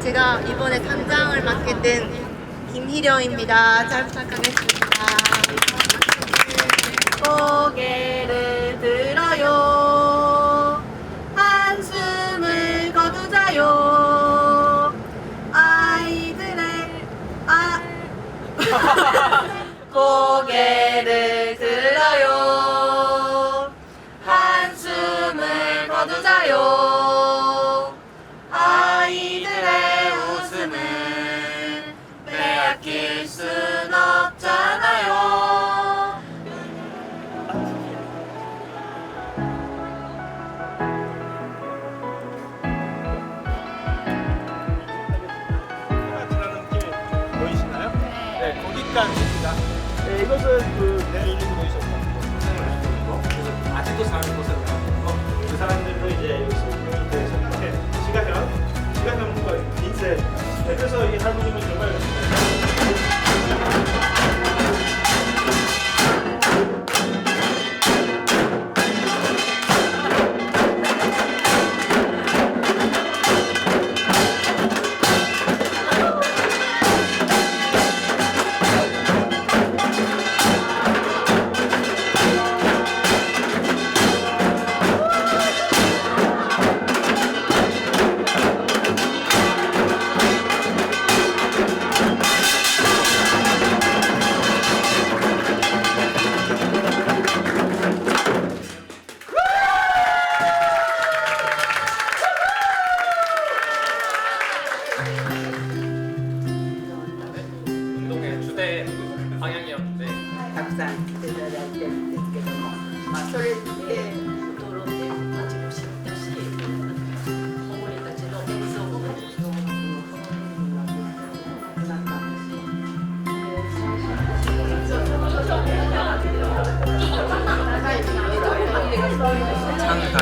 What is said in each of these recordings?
제가 이번에 단장을 맡게 된 김희령입니다. 잘 부탁하겠습니다. 고개를 네, 거기까지입니다. 네, 이것은 그 내리는 보이셨나요? 그래서 아직도 사는 곳에 나가고 그 사람들도 이제 여기서 운영이 돼서 이렇게 시가현, 시가현과 인쇄 네, 그래서 이 할머님은 정말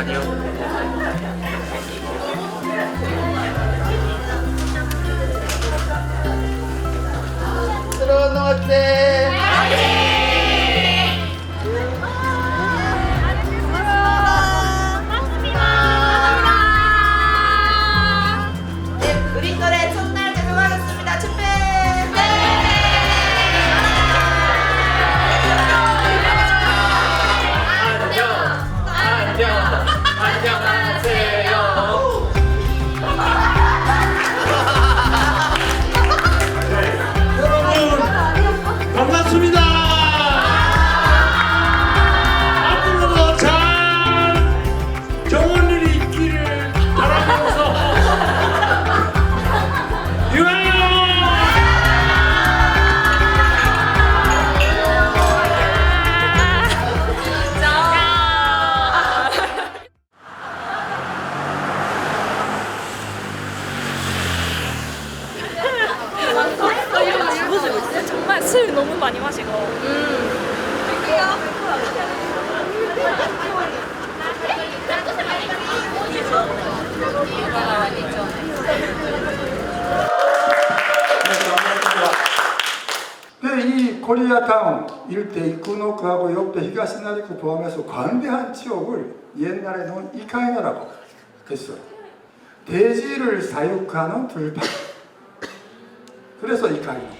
창다 코리아타운 일대 이쿠노크하고 옆에 히가시나리쿠 포함해서 관대한 지역을 옛날에는 이카이나라고 했어요. 돼지를 사육하는 들판. 그래서 이카이나.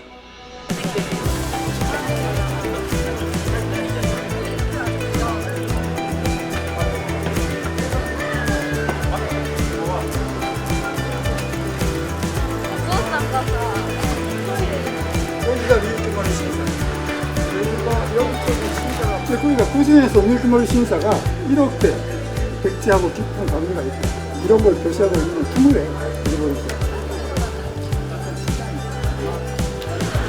밀크머리 신사가 1억대 백제하고 깊은 관계가 있다. 이런 걸 표시하고 있는 투물이에요. 일본에서.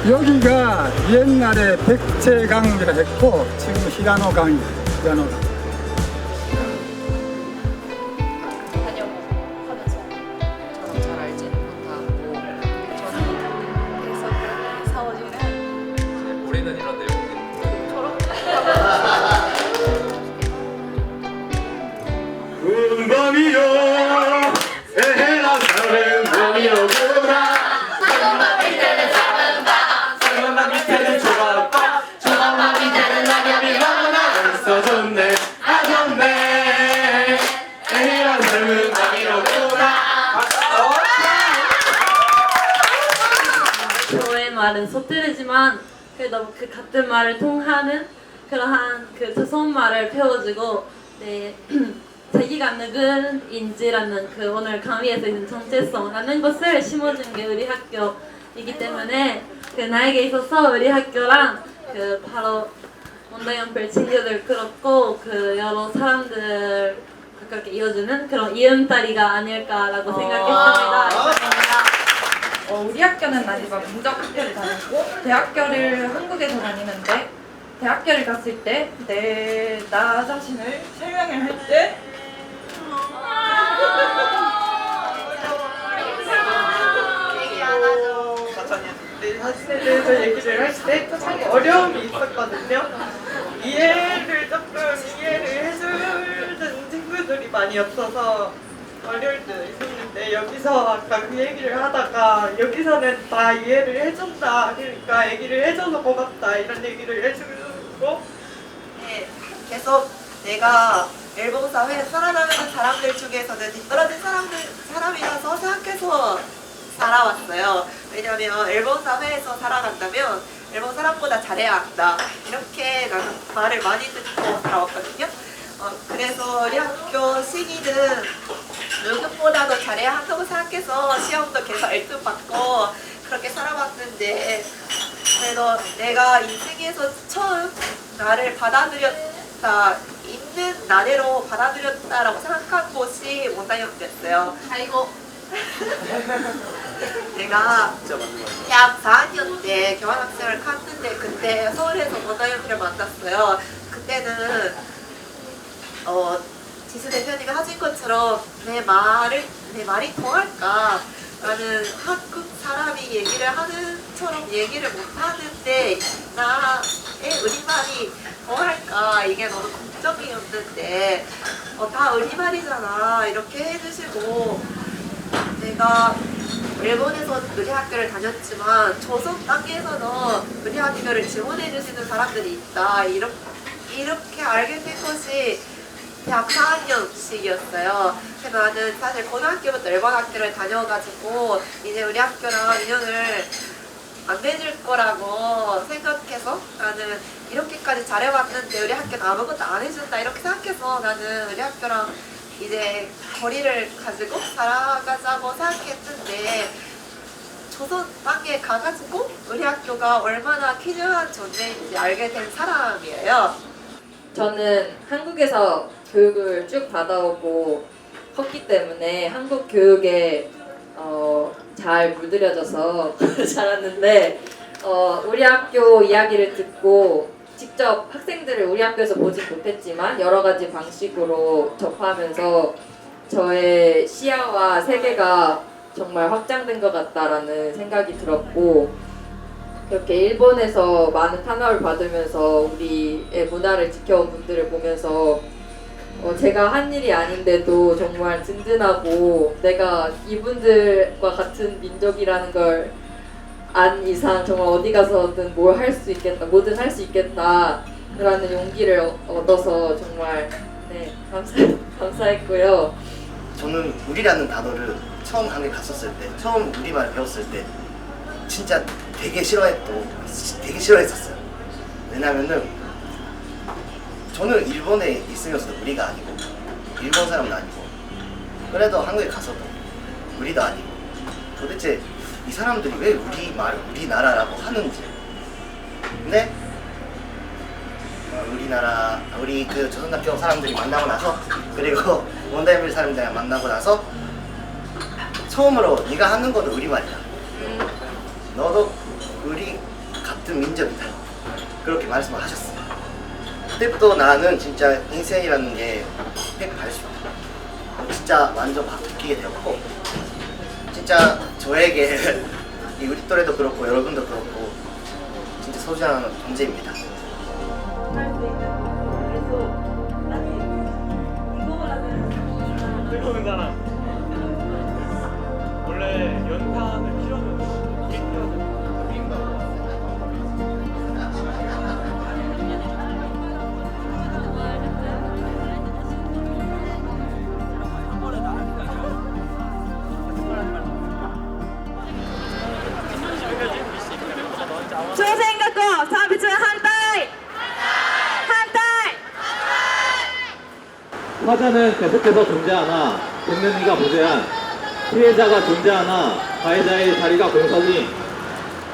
여기가 옛날에 백제강이라 했고 지금 히라노강이에요. 히라노강. 서투르지만 그래도 그 같은 말을 통하는 그러한 그 두손 말을 배워주고 네 자기가 누구인지라는 그 오늘 강의에서 있는 정체성이라는 것을 심어준 게 우리 학교이기 때문에 그 나에게 있어서 우리 학교랑 그 바로 원더연필 친구들 그렇고 그 여러 사람들 가깝게 이어주는 그런 이음다리가 아닐까라고 생각했습니다. 감사합니다. 어, 우리 학교는 마지막 민족 학교를 다녔고 대학교를 한국에서 다니는데 대학교를 갔을 때 내 나 자신을 설명을 할때 얘기 안 하죠. 내 자신에 대해서 얘기를 할때참 어려움이 있었거든요. 이해를 조금 이해를 해주는 친구들이 많이 없어서 어려울 때도 있었 는데 여기서 아까 그 얘기를 하다가 여기서는 다 이해를 해준다 그러니까 얘기를 해줘서 고맙다 이런 얘기를 해주고 네, 계속 내가 일본 사회에 살아남는 사람들 중에서는 뒤떨어진 사람들, 사람이라서 생각해서 살아왔어요. 왜냐면 일본 사회에서 살아간다면 일본 사람보다 잘해야 한다. 이렇게 나는 말을 많이 듣고 살아왔거든요. 어, 그래서 우리 학교 시기는 누구보다도 잘해야 한다고 생각해서 시험도 계속 1등 받고 그렇게 살아왔는데 그래도 내가 인생에서 처음 나를 받아들였다 있는 나대로 받아들였다라고 생각한 곳이 원다이었어요. 아이고 내가 대학 4학년 때 교환학생을 갔는데 그때 서울에서 원다이언을 만났어요. 그때는 어 지수 대표님이 하신 것처럼 내 말을 내 말이 통할까? 나는 한국 사람이 얘기를 하는처럼 얘기를 못 하는데 나의 우리말이 통할까? 이게 너무 걱정이었는데 어, 다 우리말이잖아 이렇게 해주시고 내가 일본에서 우리 학교를 다녔지만 조선 단계에서도 우리 학교를 지원해 주시는 사람들이 있다 이렇게, 이렇게 알게 된 것이 대학 4학년씩이었어요. 그래서 나는 사실 고등학교부터 일본 학교를 다녀가지고 이제 우리 학교랑 인연을 안 맺을 거라고 생각해서 나는 이렇게까지 잘해왔는데 우리 학교는 아무것도 안 해준다 이렇게 생각해서 나는 우리 학교랑 이제 거리를 가지고 살아가자고 생각했는데 조선 땅에 가가지고 우리 학교가 얼마나 귀중한 존재인지 알게 된 사람이에요. 저는 한국에서 교육을 쭉 받아오고 컸기 때문에 한국 교육에 어, 잘 물들여져서 자랐는데 어, 우리 학교 이야기를 듣고 직접 학생들을 우리 학교에서 보지 못했지만 여러 가지 방식으로 접하면서 저의 시야와 세계가 정말 확장된 것 같다라는 생각이 들었고 그렇게 일본에서 많은 탄압을 받으면서 우리의 문화를 지켜온 분들을 보면서 어, 제가 한 일이 아닌데도 정말 든든하고 내가 이분들과 같은 민족이라는 걸 안 이상 정말 어디 가서든 뭘 할 수 있겠다, 뭐든 할 수 있겠다라는 용기를 얻- 얻어서 정말 네 감사 감사했고요. 저는 우리라는 단어를 처음 한국에 갔었을 때, 처음 우리말을 배웠을 때 진짜 되게 싫어했고 되게 싫어했었어요. 왜냐면은 저는 일본에 있으면서도 우리가 아니고 일본 사람은 아니고 그래도 한국에 가서도 우리도 아니고 도대체 이 사람들이 왜 우리 말을 우리나라라고 하는지 근데 어, 우리나라 우리 그 조선학교 사람들이 만나고 나서 그리고 원다이밀 사람들 만나고 나서 처음으로 네가 하는 것도 우리 말이야. 너도 우리 같은 민족이다. 그렇게 말씀을 하셨어요. 그때부터 나는 진짜 인생이라는 게 180. 진짜 완전 바뀌게 되었고 진짜 저에게 이 우리 또래도 그렇고 여러분도 그렇고 진짜 소중한 존재입니다. 뜨거운 사람. 원래 연탄을 화자는 계속해서 존재하나 듣는 이가 무제한 피해자가 존재하나 가해자의 자리가 공석인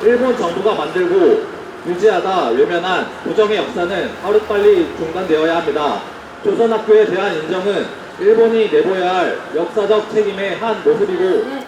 일본 정부가 만들고 유지하다 외면한 부정의 역사는 하루빨리 중단되어야 합니다. 조선학교에 대한 인정은 일본이 내보여야 할 역사적 책임의 한 모습이고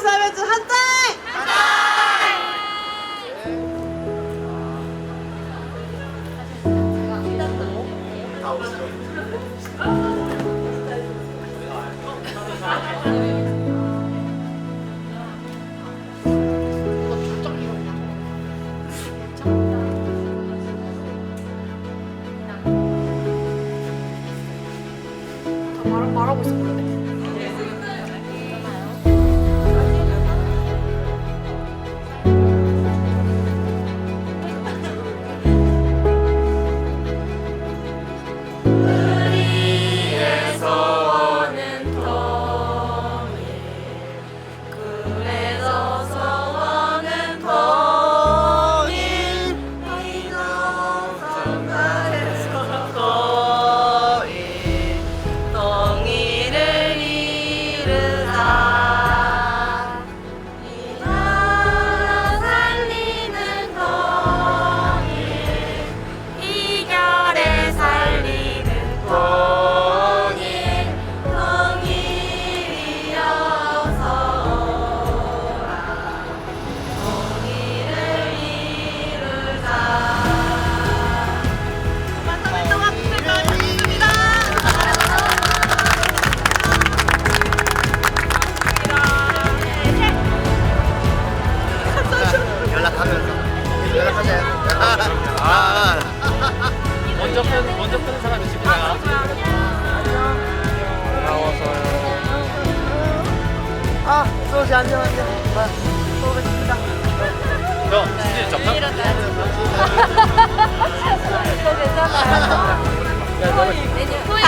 조 안돼 안돼. 먹어보겠습니다. 형, 진짜 잡다. 이거 괜찮아요. 소희. 소희.